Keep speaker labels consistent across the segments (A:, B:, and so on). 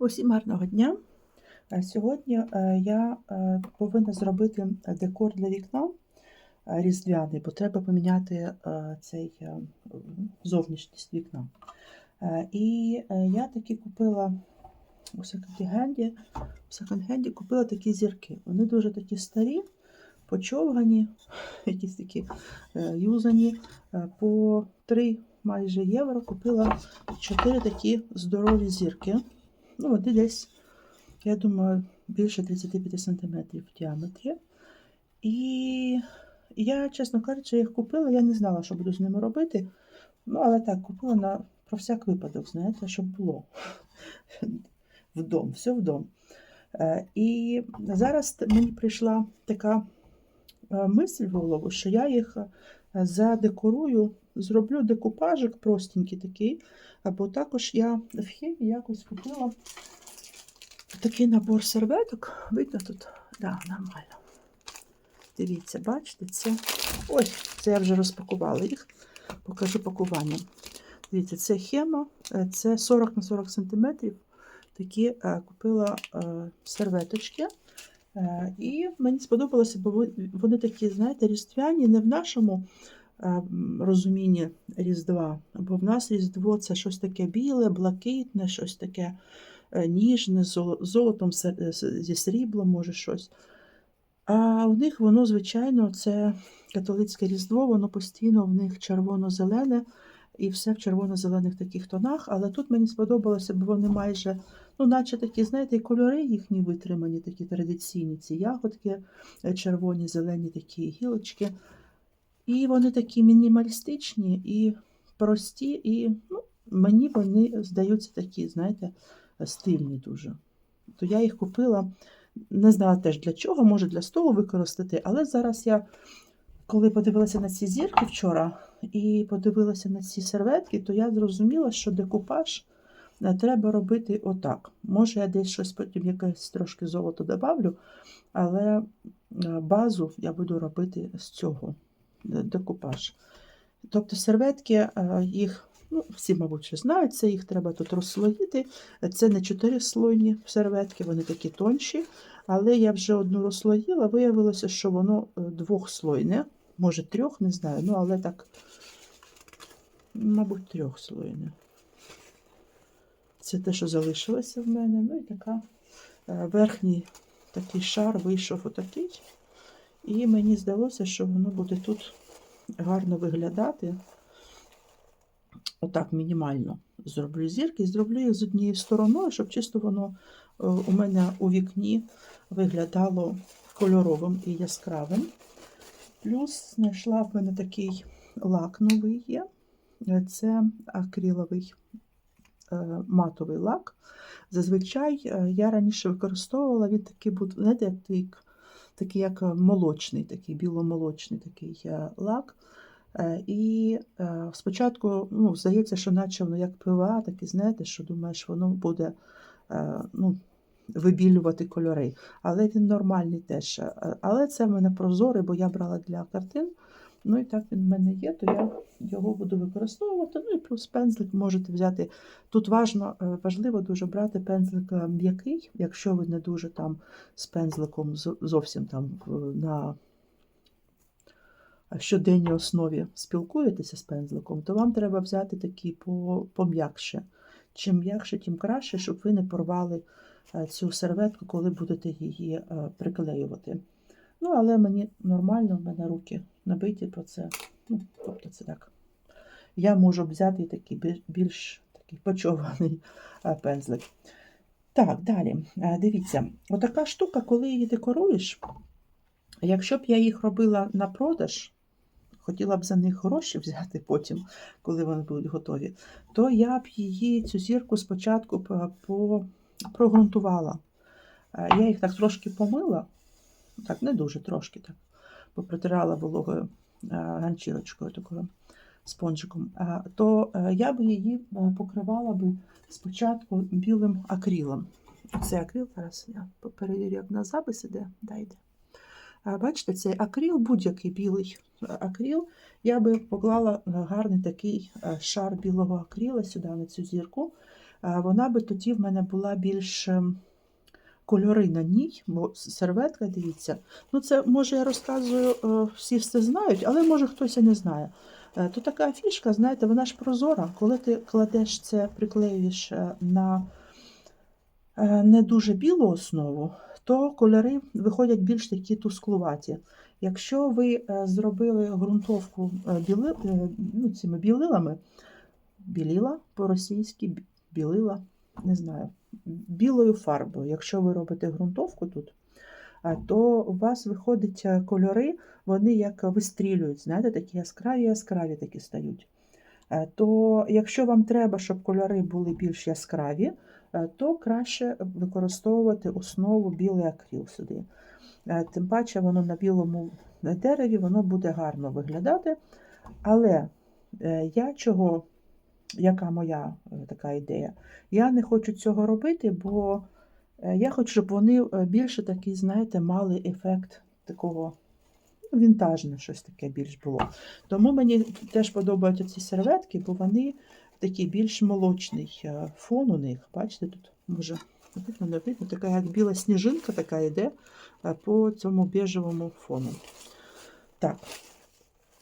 A: Усім гарного дня. Е, Сьогодні е, я е, повинна зробити декор для вікна різдвяний, бо треба поміняти цей зовнішність вікна. І я таки купила у секонд-хенді, у секонд-хенді купила такі зірки. Вони дуже такі старі, почовгані, якісь такі юзані. По 3 майже євро купила 4 такі здорові зірки. Ну, вони десь, я думаю, більше 35 см в діаметрі. І я, чесно кажучи, їх купила, я не знала, що буду з ними робити. Ну, але так, купила на про всяк випадок, знаєте, щоб було вдом, все вдом. Е, І зараз мені прийшла така е, мисль в голову, що я їх е, задекорую, зроблю декупажик простенький такий. Або також я в хімі якось купила такий набор серветок. Видно тут? Да, нормально. Дивіться, бачите, це. Ось, це я вже розпакувала їх. Покажу пакування. Дивіться, це хема, е, це 40 на 40 см. Такі е, купила е, серветочки. І мені сподобалося, бо вони такі, знаєте, різдвяні, не в нашому розумінні Різдва, бо в нас Різдво це щось таке біле, блакитне, щось таке е, ніжне, золотом, е, зі сріблом, може щось. А у них воно, звичайно, це католицьке Різдво, воно постійно в них червоно-зелене і все в червоно-зелених таких тонах. Але тут мені сподобалося, бо вони майже, ну, наче такі, знаєте, кольори їхні витримані, такі традиційні, ці ягодки, е, червоні, зелені такі гілочки. І вони такі мінімалістичні і прості, і ну, мені вони здаються такі, знаєте, стильні дуже. То я їх купила, не знала теж для чого, може для столу використати, але зараз я, коли подивилася на ці зірки вчора і подивилася на ці серветки, то я зрозуміла, що декупаж е, треба робити отак. Може, я десь щось потім якесь трошки золото добавлю, але е, базу я буду робити з цього декупаж. Тобто серветки, е, їх, ну, всі, мабуть, вже знають, це їх треба тут розслоїти. Це не чотирислойні серветки, вони такі тонші. Але я вже одну розслоїла, виявилося, що воно е, двохслойне, може трьох, не знаю, ну але так, мабуть, трьохслойне. Це те, що залишилося в мене. Ну і така е, верхній такий шар вийшов отакий. І мені здалося, що воно буде тут гарно виглядати. Отак мінімально зроблю зірки. Зроблю їх з однією стороною, щоб чисто воно е, у мене у вікні виглядало кольоровим і яскравим. Плюс знайшла в мене такий лак новий є. Це акриловий е, матовий лак. Зазвичай е, я раніше використовувала він такий, знаєте, як такий як молочний, такий біломолочний такий е, лак. Е, І е, спочатку ну, здається, що наче воно як пива, так і знаєте, що думаєш, воно буде е, ну, вибілювати кольори. Але він нормальний теж. Е, Але це в мене прозорий, бо я брала для картин. Ну і так він в мене є, то я його буду використовувати. Ну і плюс пензлик можете взяти. Тут важно, е, важливо дуже брати пензлик м'який, якщо ви не дуже там з пензликом зовсім там на щоденній основі спілкуєтеся з пензликом, то вам треба взяти такий пом'якше. Чим м'якше, тим краще, щоб ви не порвали е, цю серветку, коли будете її е, приклеювати. Ну, але мені нормально, в мене руки набиті по це. Ну, тобто це так. Я можу взяти такий більш такий почований е, пензлик. Так, далі. Е, Дивіться, отака штука, коли її декоруєш, якщо б я їх робила на продаж, хотіла б за них гроші взяти потім, коли вони будуть готові, то я б її, цю зірку спочатку по- прогрунтувала. Е, Я їх так трошки помила, так, не дуже трошки так, попротирала вологою е, ганчірочкою такою спонжиком, Е, то е, я б її покривала би спочатку білим акрилом. Це акрил, зараз я перевірю, як на запис іде, да, йде. Бачите, цей акрил, будь-який білий акрил, я би поклала гарний такий шар білого акрила сюди на цю зірку. вона би тоді в мене була більш ем, кольори на ній, бо серветка, дивіться. Ну, це може я розказую, е, всі все знають, але може хтось і не знає. Е, То така фішка, знаєте, вона ж прозора. Коли ти кладеш це, приклеюєш е, на не дуже білу основу, то кольори виходять більш такі тусклуваті. Якщо ви зробили ґрунтовку біли, ну, цими білилами, біліла по-російськи, білила, не знаю, білою фарбою. Якщо ви робите ґрунтовку тут, то у вас виходять е, кольори, вони як вистрілюють, знаєте, такі яскраві, яскраві такі стають. Е, То якщо вам треба, щоб кольори були більш яскраві, е, то краще використовувати основу білий акрил сюди. Тим паче воно на білому дереві воно буде гарно виглядати. Але я чого, яка моя е, така ідея? Я не хочу цього робити, бо е, я хочу, щоб вони е, більше такий, знаєте, мали ефект такого ну, вінтажне, щось таке більш було. Тому мені теж подобаються ці серветки, бо вони такий більш молочний фон у них. Бачите, тут може видно, така як біла сніжинка така йде по цьому бежевому фону. Так,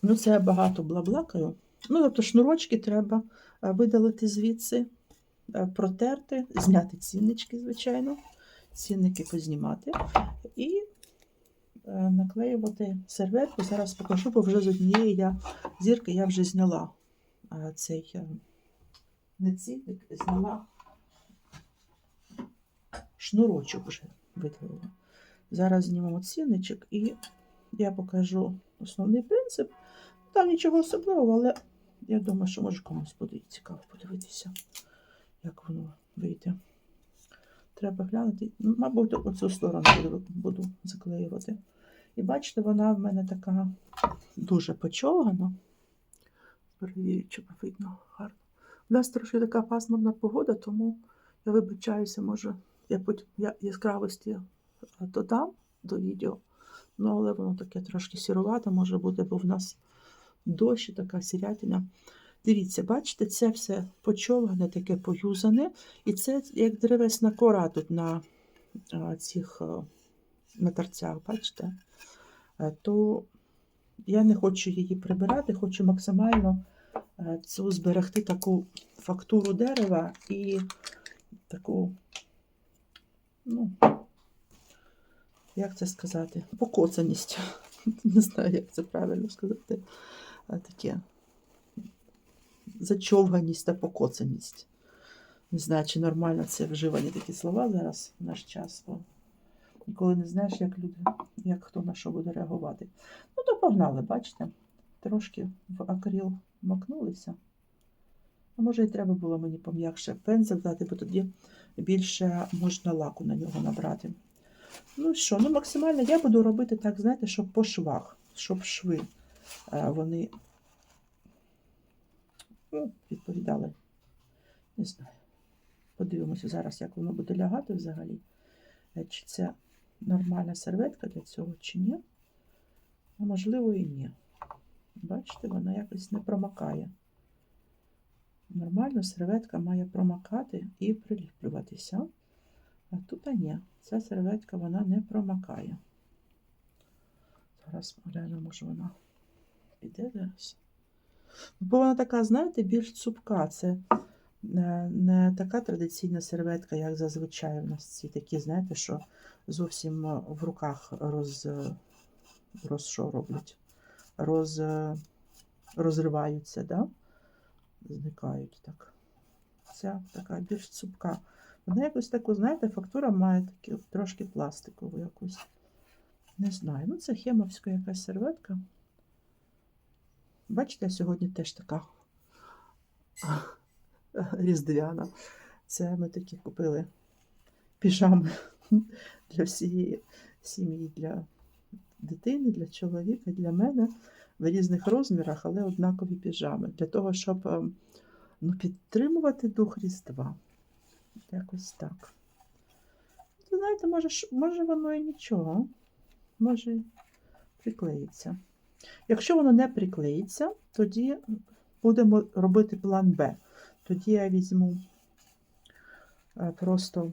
A: ну це я багато блаблакаю. Ну, тобто шнурочки треба видалити звідси, е, протерти, зняти ціннички, звичайно, цінники познімати і е, наклеювати серветку. Зараз покажу, бо вже з однієї я, зірки я вже зняла е, цей е, не цінник, зняла шнурочок вже видалила. Зараз знімемо цінничок і я покажу основний принцип. Там нічого особливого, але я думаю, що може комусь буде цікаво подивитися, як воно вийде. Треба глянути. Ну, Мабуть, оцю сторону буду, заклеювати. І бачите, вона в мене така дуже почовгана. Перевірю, чи видно гарно. У нас трошки така пасмурна погода, тому я вибачаюся, може, я потім я яскравості е, додам до відео. Ну, але воно таке трошки сірувате може бути, бо в нас дощ така сірятина. Дивіться, бачите, це все почовгане, таке поюзане. І це як древесна кора тут на цих на торцях, бачите? Е, То я не хочу її прибирати, хочу максимально е, цю зберегти таку фактуру дерева і таку, ну, як це сказати, покоцаність. Не знаю, як це правильно сказати. Е, Таке зачовганість та покоцаність. Не знаю, чи нормально це вживані такі слова зараз в наш час. Бо ніколи не знаєш, як люди, як хто на що буде реагувати. Ну, то погнали, бачите? Трошки в акрил макнулися. А може, і треба було мені пом'якше пензель дати, бо тоді більше можна лаку на нього набрати. Ну що, ну максимально я буду робити так, знаєте, щоб по швах, щоб шви вони ну, відповідали. Не знаю. Подивимося зараз, як воно буде лягати взагалі. Е, Чи це нормальна серветка для цього, чи ні. А можливо і ні. Бачите, вона якось не промакає. Нормально серветка має промакати і приліплюватися. А тут а ні. Ця серветка вона не промакає. Зараз поглянемо, може вона піде зараз. Бо вона така, знаєте, більш цупка. Це не, не така традиційна серветка, як зазвичай у нас ці такі, знаєте, що зовсім е, в руках роз, роз що роблять? Роз, е, розриваються, да? зникають так. Ця така більш цупка. Вона якось таку, знаєте, фактура має таку трошки пластикову якусь. Не знаю. Ну, це хемовська якась серветка. Бачите, сьогодні теж така різдвяна. Це ми такі купили піжами для всієї сім'ї, для дитини, для чоловіка, для мене в різних розмірах, але однакові піжами. Для того, щоб ем, ну, підтримувати дух Різдва. Якось так. Знаєте, може, може воно і нічого. Може приклеїться. Якщо воно не приклеїться, тоді будемо робити план Б. Тоді я візьму е, просто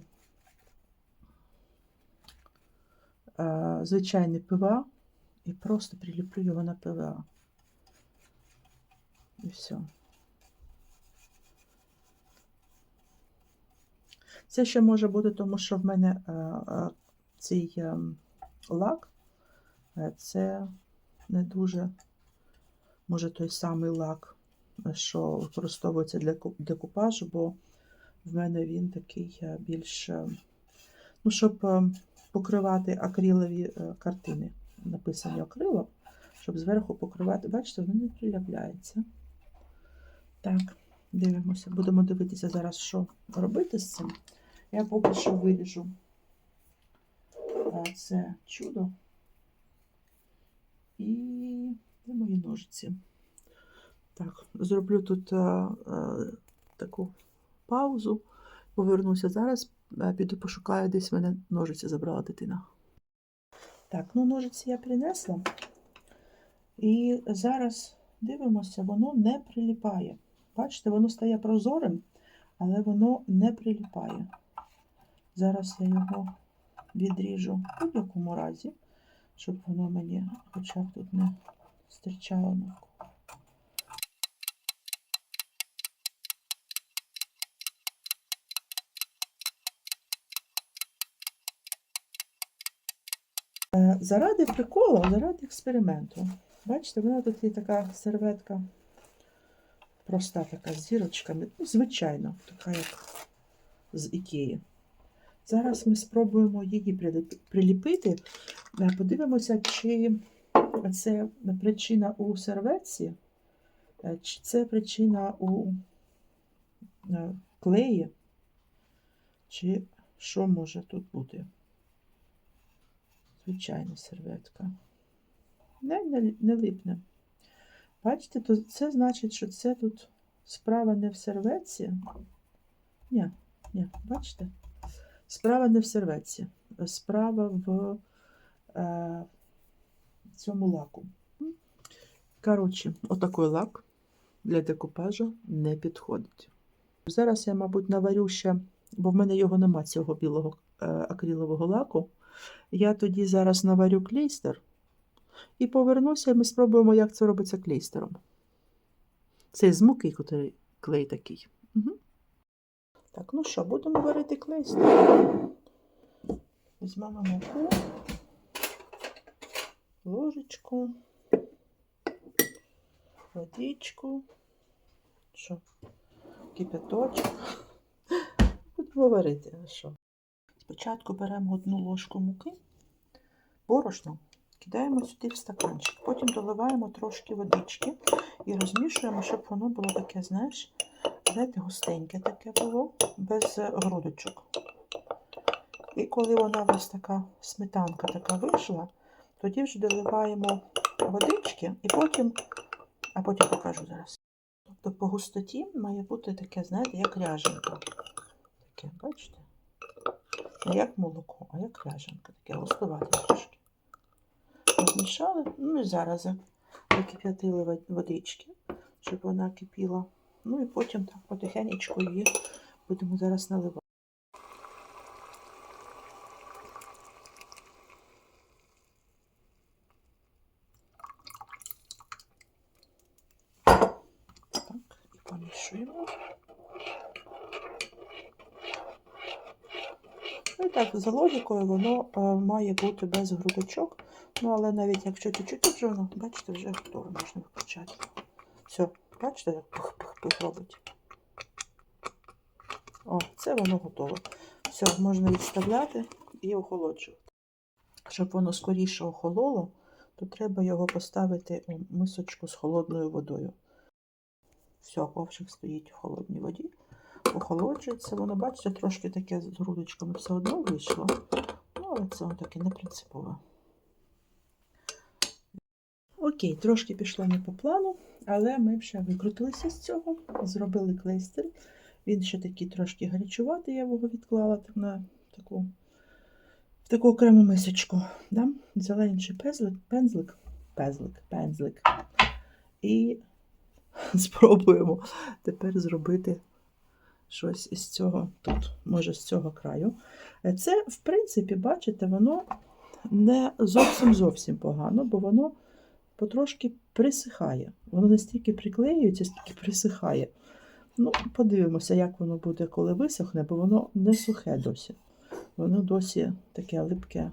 A: е, звичайний ПВА і просто приліплю його на ПВА. І все. Це ще може бути, тому що в мене е, цей е, лак, це не дуже, може, той самий лак, е, що використовується для ку- декупажу, бо в мене він такий е, більш, е, ну, щоб покривати акрилові картини, написані акрилом, щоб зверху покривати, бачите, воно не приляпляється. Так, дивимося. Будемо дивитися зараз, що робити з цим. Я поки що виріжу це чудо. І мої ножиці. Так, зроблю тут е, е, таку паузу, повернуся зараз, е, піду пошукаю, десь мене ножиці забрала дитина. Так, ну ножиці я принесла. І зараз дивимося, воно не приліпає. Бачите, воно стає прозорим, але воно не приліпає. Зараз я його відріжу в будь-якому разі, щоб воно мені хоча б тут не стирчало навколо. Е, Заради приколу, заради експерименту. Бачите, вона тут є така серветка, проста така з зірочками, ну, звичайно, така як з Ікеї. Зараз ми спробуємо її приліпити. Подивимося, чи це причина у серветці, е, чи це причина у е, клеї, чи що може тут бути. Звичайна серветка. Не, не, не липне. Бачите, то це значить, що це тут справа не в серветці. Ні, ні, бачите? Справа не в серветці. Справа в цьому лаку. Коротше, отакий лак для декупажу не підходить. Зараз я, мабуть, наварю ще, бо в мене його нема цього білого е, акрилового лаку. Я тоді зараз наварю клейстер і повернуся, і ми спробуємо, як це робиться клейстером. Це з муки, котрий клей такий. Угу. Так, ну що, будемо варити клейстер. Візьмемо муку, ложечку, водичку, що, кипяточок. Будемо варити, що? Спочатку беремо одну ложку муки, борошно, кидаємо сюди в стаканчик, потім доливаємо трошки водички і розмішуємо, щоб воно було таке, знаєш, знаєте, густеньке таке було, без грудочок. І коли вона ось така сметанка така вийшла, тоді вже доливаємо водички і потім, а потім покажу зараз. Тобто по густоті має бути таке, знаєте, як ряженка. Таке, бачите? Не як молоко, а як ряженка, таке густувате трошки. Розмішали, ну і зараз закип'ятили водички, щоб вона кипіла. Ну і потім так потихенечку її будемо зараз наливати. Так, і. Ну і так, за логікою воно е, має бути без грудочок. Ну, але навіть якщо чуть-чуть вже воно, бачите, вже готове, можна виключати. Все, бачите, як пих-пих-пих робить. О, це воно готове. Все, можна відставляти і охолоджувати. Щоб воно скоріше охололо, то треба його поставити у мисочку з холодною водою. Все, ковшик стоїть у холодній воді. Охолоджується, воно, бачите, трошки таке з грудочками все одно вийшло. Ну, але це таке не принципове. Окей, трошки пішло не по плану, але ми вже викрутилися з цього, зробили клейстер. Він ще такий трошки гарячуватий, я його відклала на таку, в таку окрему мисочку. Да? Взяла інший пензлик, пензлик, пензлик, пензлик. І спробуємо тепер зробити щось із цього тут, може, з цього краю. Е, Це, в принципі, бачите, воно не зовсім зовсім погано, бо воно потрошки присихає. Воно не стільки приклеюється, стільки присихає. Ну, подивимося, як воно буде, коли висохне, бо воно не сухе досі. Воно досі таке липке е,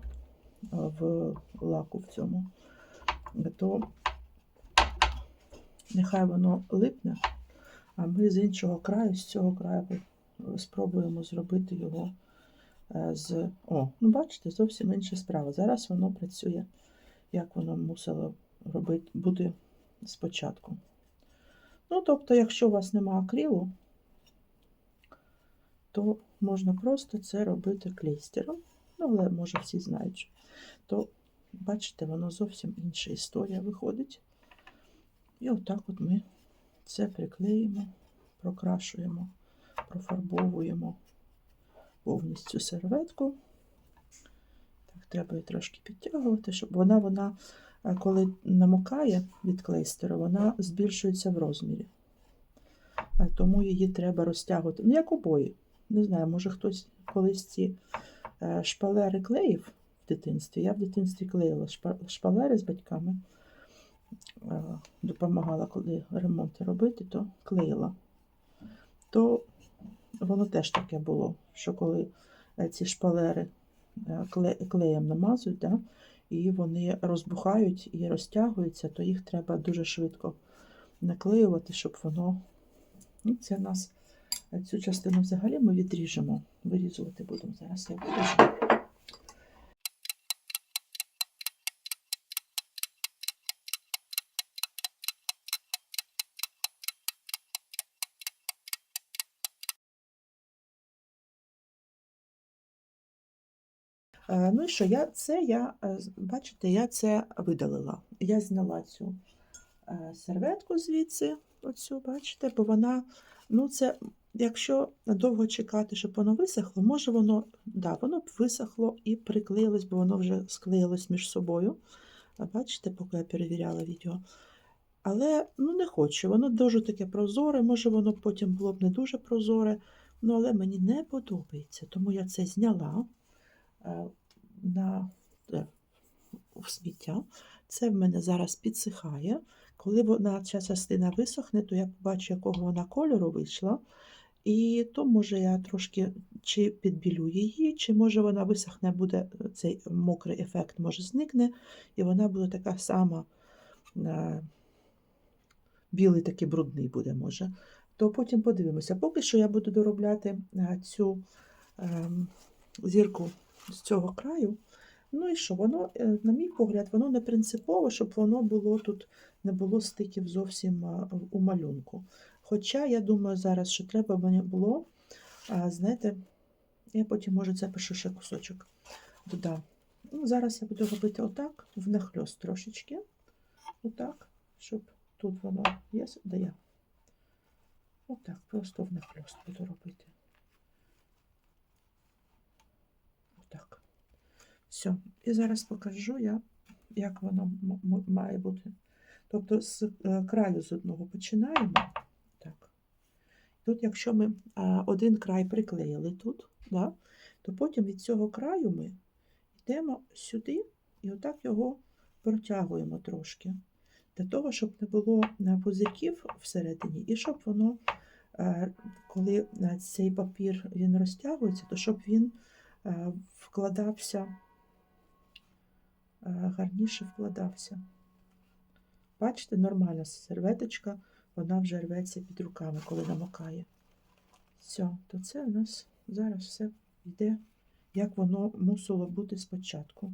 A: в лаку в цьому. То нехай воно липне, а ми з іншого краю, з цього краю спробуємо зробити його е, з. О, ну бачите, зовсім інша справа. Зараз воно працює, як воно мусило робити, бути спочатку. Ну, тобто, якщо у вас нема акрилу, то можна просто це робити клейстером. Ну, але може всі знають, то бачите, воно зовсім інша історія виходить. І отак от ми це приклеїмо, прокрашуємо, профарбовуємо повністю серветку. Так, треба її трошки підтягувати, щоб вона, вона, е, коли намокає від клейстеру, вона збільшується в розмірі. Е, Тому її треба розтягувати. Ну, як обої. Не знаю, може хтось колись ці е, шпалери клеїв в дитинстві. Я в дитинстві клеїла шпалери з батьками. Е, Допомагала, коли ремонти робити, то клеїла. То воно теж таке було, що коли е, ці шпалери е, клеєм намазують, да, і вони розбухають і розтягуються, то їх треба дуже швидко наклеювати, щоб воно. Ну, це нас цю частину взагалі ми відріжемо. Вирізувати будемо зараз. Я виріжу. Ну і що, я це я, е, бачите, я це видалила. Я зняла цю е, серветку звідси, оцю, бачите, бо вона, ну це, якщо довго чекати, щоб воно висохло, може воно, да, воно б висохло і приклеїлось, бо воно вже склеїлось між собою. Бачите, поки я перевіряла відео. Але ну, не хочу, воно дуже таке прозоре, може воно потім було б не дуже прозоре, ну, але мені не подобається, тому я це зняла е, на е, в сміття. Це в мене зараз підсихає. Коли вона ця частина висохне, то я побачу, якого вона кольору вийшла. І то, може, я трошки чи підбілю її, чи може вона висохне, буде е, цей мокрий ефект, може зникне, і вона буде така сама, е, білий такий брудний буде, може. То потім подивимося. Поки що я буду доробляти цю ем, зірку з цього краю. Ну і що, воно, е, на мій погляд, воно не принципово, щоб воно було тут, не було стиків зовсім у малюнку. Хоча я думаю зараз, що треба було, а, знаєте, я потім, може, запишу ще кусочок додам. Ну, зараз я буду робити отак, внахльост трошечки. Отак, щоб тут воно є, де я. Отак, просто внахльост буду робити. Отак. Все. І зараз покажу я, як воно має бути. Тобто з е, краю з одного починаємо. Так. Тут, якщо ми один край приклеїли тут, да, то потім від цього краю ми йдемо сюди і отак його протягуємо трошки. Для того, щоб не було е, пузирків всередині, і щоб воно, е, коли цей папір він розтягується, то щоб він вкладався, гарніше вкладався. Бачите, нормальна серветочка, вона вже рветься під руками, коли намокає. Все, то це у нас зараз все йде, як воно мусило бути спочатку.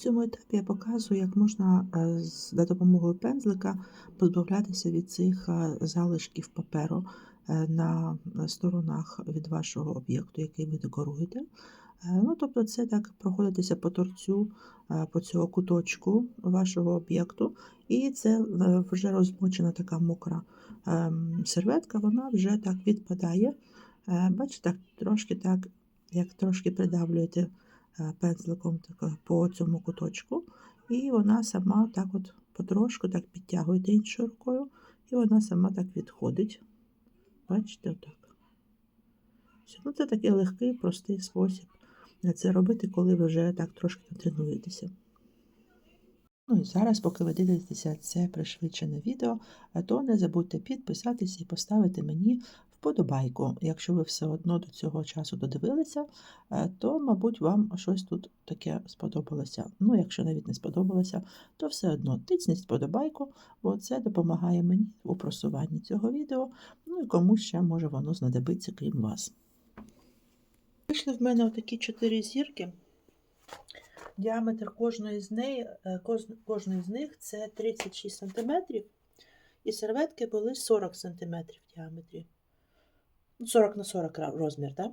A: Цьому етапі я показую, як можна е, за допомогою пензлика позбавлятися від цих е, залишків паперу е, на на сторонах від вашого об'єкту, який ви декоруєте. Ну, тобто це так проходитися по торцю, по цього куточку вашого об'єкту, і це вже розмочена така мокра ем, серветка, вона вже так відпадає. Бачите, трошки так, як трошки придавлюєте пензликом так, по цьому куточку, і вона сама так от потрошку так підтягуєте іншою рукою, і вона сама так відходить. Бачите, отак. Ну, це такий легкий, простий спосіб це робити, коли ви вже так трошки натренуєтеся. Ну і зараз, поки ви дивитеся це пришвидшене відео, е, то не забудьте підписатися і поставити мені вподобайку. Якщо ви все одно до цього часу додивилися, е, то, мабуть, вам щось тут таке сподобалося. Ну, якщо навіть не сподобалося, то все одно тисніть вподобайку, бо це допомагає мені у просуванні цього відео, ну і комусь ще може воно знадобиться, крім вас. Вийшли в мене отакі чотири зірки. Діаметр кожної з, неї, е, кожної з них це 36 см, і серветки були 40 см в діаметрі. Ну, 40 на 40 розмір, так?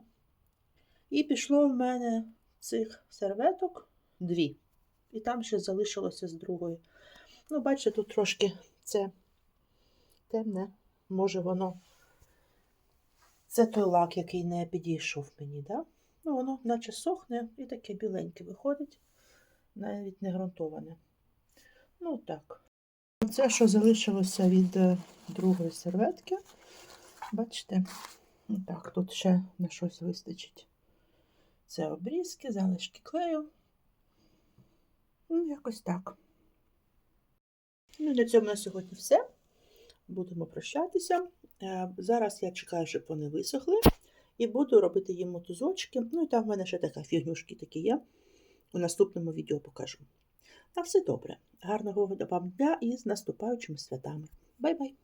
A: І пішло в мене цих серветок дві. І там ще залишилося з другої. Ну, бачите, тут трошки це темне. Може воно. Це той лак, який не підійшов мені, да? Ну, воно наче сохне і таке біленьке виходить, навіть не ґрунтоване. Ну так. Це, що залишилося від е, другої серветки. Бачите? Так, тут ще на щось вистачить. Це обрізки, залишки клею. Ну, якось так. Ну, на цьому на сьогодні все. Будемо прощатися. Е, Зараз я чекаю, щоб вони висохли. І буду робити їм мотузочки. Ну і там в мене ще така фігнюшки такі є. У наступному відео покажу. На все добре. Гарного вам дня і з наступаючими святами. Бай-бай!